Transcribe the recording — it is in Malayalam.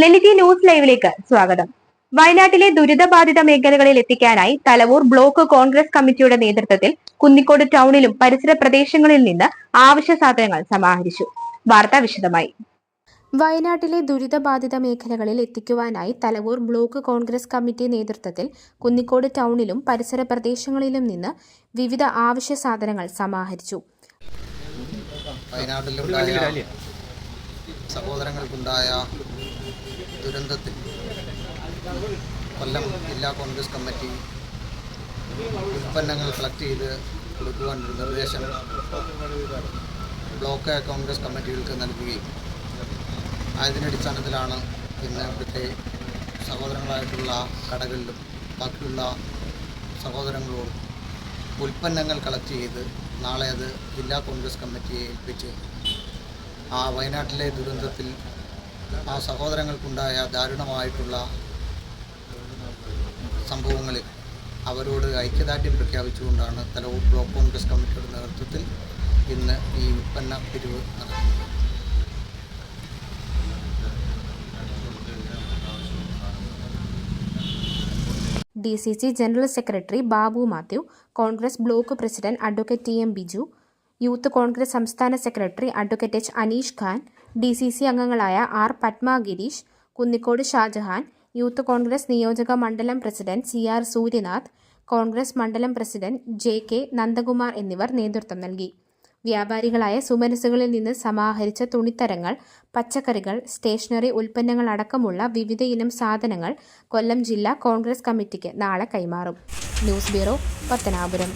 ലലിതി ന്യൂസ് ലൈവിലേക്ക് സ്വാഗതം. വയനാട്ടിലെ ദുരിതബാധിത മേഖലകളിൽ എത്തിക്കാനായി തലവൂർ ബ്ലോക്ക് കോൺഗ്രസ് കമ്മിറ്റിയുടെ നേതൃത്വത്തിൽ കുന്നിക്കോട് ടൗണിലും പരിസര പ്രദേശങ്ങളിൽ നിന്ന് ആവശ്യ സാധനങ്ങൾ സമാഹരിച്ചു. വാർത്ത വിശദമായി. വയനാട്ടിലെ ദുരിതബാധിത മേഖലകളിൽ എത്തിക്കുവാനായി തലവൂർ ബ്ലോക്ക് കോൺഗ്രസ് കമ്മിറ്റി നേതൃത്വത്തിൽ കുന്നിക്കോട് ടൗണിലും പരിസര പ്രദേശങ്ങളിലും നിന്ന് വിവിധ ആവശ്യ സാധനങ്ങൾ സമാഹരിച്ചു. വയനാട്ടിലുണ്ടായ സഹോദരങ്ങൾക്കുണ്ടായ ദുരന്തത്തിൽ കൊല്ലം ജില്ലാ കോൺഗ്രസ് കമ്മിറ്റി ഉൽപ്പന്നങ്ങൾ കളക്ട് ചെയ്ത് കൊടുക്കുവാൻ ഒരു നിർദ്ദേശം ബ്ലോക്ക് കോൺഗ്രസ് കമ്മിറ്റികൾക്ക് നൽകുകയും അതിന്റെ അടിസ്ഥാനത്തിലാണ് ഇന്ന് ഇവിടുത്തെ സഹോദരങ്ങളായിട്ടുള്ള കടകളിലും ബാക്കിയുള്ള സഹോദരങ്ങളോടും ഉൽപ്പന്നങ്ങൾ കളക്ട് ചെയ്ത് നാളെ അത് ജില്ലാ കോൺഗ്രസ് കമ്മിറ്റിയെ ഏൽപ്പിച്ച് ആ വയനാട്ടിലെ ദുരന്തത്തിൽ ആ സഹോദരങ്ങൾക്കുണ്ടായ ദാരുണമായിട്ടുള്ള സംഭവങ്ങളിൽ അവരോട് ഐക്യദാർഢ്യം പ്രഖ്യാപിച്ചുകൊണ്ടാണ് തലവൂർ ബ്ലോക്ക് കോൺഗ്രസ് കമ്മിറ്റിയുടെ നേതൃത്വത്തിൽ ഇന്ന് ഈ ഉൽപ്പന്ന പിരിവ് നടക്കുന്നത്. D C C general secretary Babu Mathew Congress block president advocate T M Biju youth Congress സംസ്ഥാന secretary advocate H Aneesh Khan D C C അംഗങ്ങളായ ആർ പത്മ ഗിരീഷ് കുന്നിക്കോട് ഷാജഹാൻ യൂത്ത് കോൺഗ്രസ് നിയോജക മണ്ഡലം president C R Sooryanath Congress മണ്ഡലം പ്രസിഡന്റ് ജെ കെ നന്ദകുമാർ എന്നിവർ നേതൃത്വം നൽകി. വ്യാപാരികളായ സുമനസുകളിൽ നിന്ന് സമാഹരിച്ച തുണിത്തരങ്ങൾ പച്ചക്കറികൾ സ്റ്റേഷനറി ഉൽപ്പന്നങ്ങൾ അടക്കമുള്ള വിവിധ ഇനം സാധനങ്ങൾ കൊല്ലം ജില്ലാ കോൺഗ്രസ് കമ്മിറ്റിക്ക് നാളെ കൈമാറും. News bureau Pathanapuram.